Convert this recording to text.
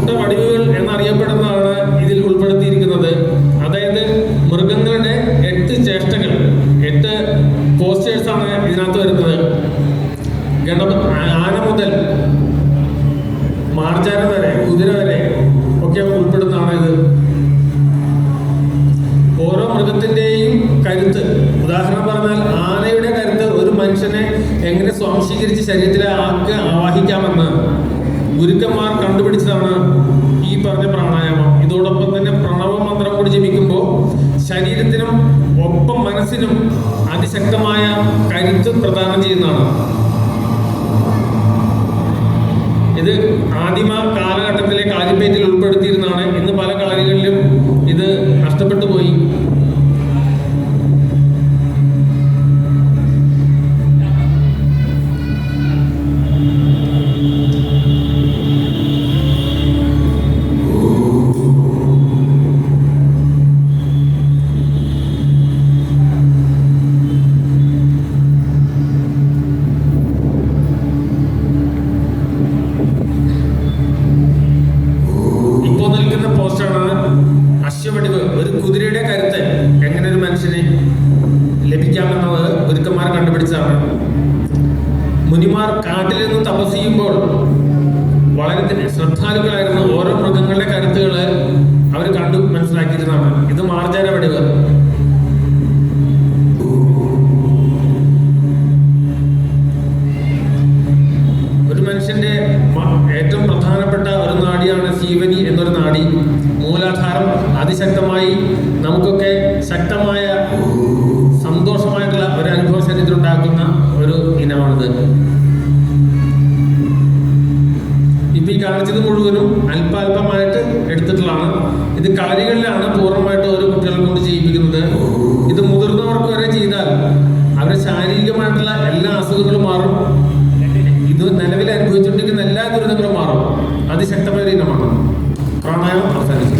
അഷ്ടവടിവുകൾ എന്നറിയപ്പെടുന്നതാണ് ഇതിൽ ഉൾപ്പെടുത്തിയിരിക്കുന്നത്. അതായത് മൃഗങ്ങളുടെ എട്ട് ചേഷ്ടകൾ എട്ട് പോസ്റ്റേഴ്സ് ആണ് ഇതിനകത്ത് വരുന്നത്. ഗണപ ആന മുതൽ മാർജാന വരെ കുതിര വരെ ഒക്കെ ഉൾപ്പെടുന്നതാണ് ഇത്. ഓരോ മൃഗത്തിന്റെയും കരുത്ത്. ഉദാഹരണം പറഞ്ഞാൽ ആനയുടെ കരുത്ത് ഒരു മനുഷ്യനെ എങ്ങനെ സ്വാംശീകരിച്ച് ശരീരത്തിലെ ആക്ക് ആവാഹിക്കാമെന്ന് ഗുരുക്കന്മാർ കണ്ടുപിടിച്ചതാണ് ശരീരത്തിനും ഒപ്പം മനസ്സിനും അതിശക്തമായ കരുത്ത് പ്രദാനം ചെയ്യുന്നതാണ്. ഇത് ആദിമ കാലഘട്ടത്തിലെ കാലിപ്പേറ്റിൽ ഉൾപ്പെടുത്തിയിരുന്നതാണ് അശ്വവടിവ് ഒരു കുതിരയുടെ കരുത്ത് എങ്ങനെ ഒരു മനുഷ്യന് ലഭിക്കാമെന്നത് ഗുരുക്കന്മാർ കണ്ടുപിടിച്ചതാണ് മുനിമാർ കാട്ടിൽ നിന്ന് തപസ് ചെയ്യുമ്പോൾ വളരെ ശ്രദ്ധാലുക്കളായിരുന്നു ഓരോ മൃഗങ്ങളുടെ കരുത്തുകൾ അവർ കണ്ടു മനസ്സിലാക്കിയിരുന്നതാണ്. ഇത് വടിവ് അതിശക്തമായി നമുക്കൊക്കെ ശക്തമായ സന്തോഷമായിട്ടുള്ള ഒരു അനുഭവ ശരീരത്തിൽ ഉണ്ടാക്കുന്ന ഒരു ഇനമാണിത്. ഇപ്പൊ ഈ കാണിച്ചത് മുഴുവനും അല്പാൽപമായിട്ട് എടുത്തിട്ടുള്ളതാണ്. ഇത് കളരികളിലാണ് പൂർണമായിട്ട് ഓരോ കുട്ടികളെ കൊണ്ട് ചെയ്യിപ്പിക്കുന്നത്. ഇത് മുതിർന്നവർക്ക് വരെ ചെയ്താൽ അവരെ ശാരീരികമായിട്ടുള്ള എല്ലാ അസുഖങ്ങളും മാറും. ഇത് നിലവിൽ അനുഭവിച്ചുകൊണ്ടിരിക്കുന്ന എല്ലാ ദുരിതങ്ങളും മാറും. അതിശക്തമായ ഒരു ഇനമാണ്. പ്രാണായാമം അവസാനിച്ചു.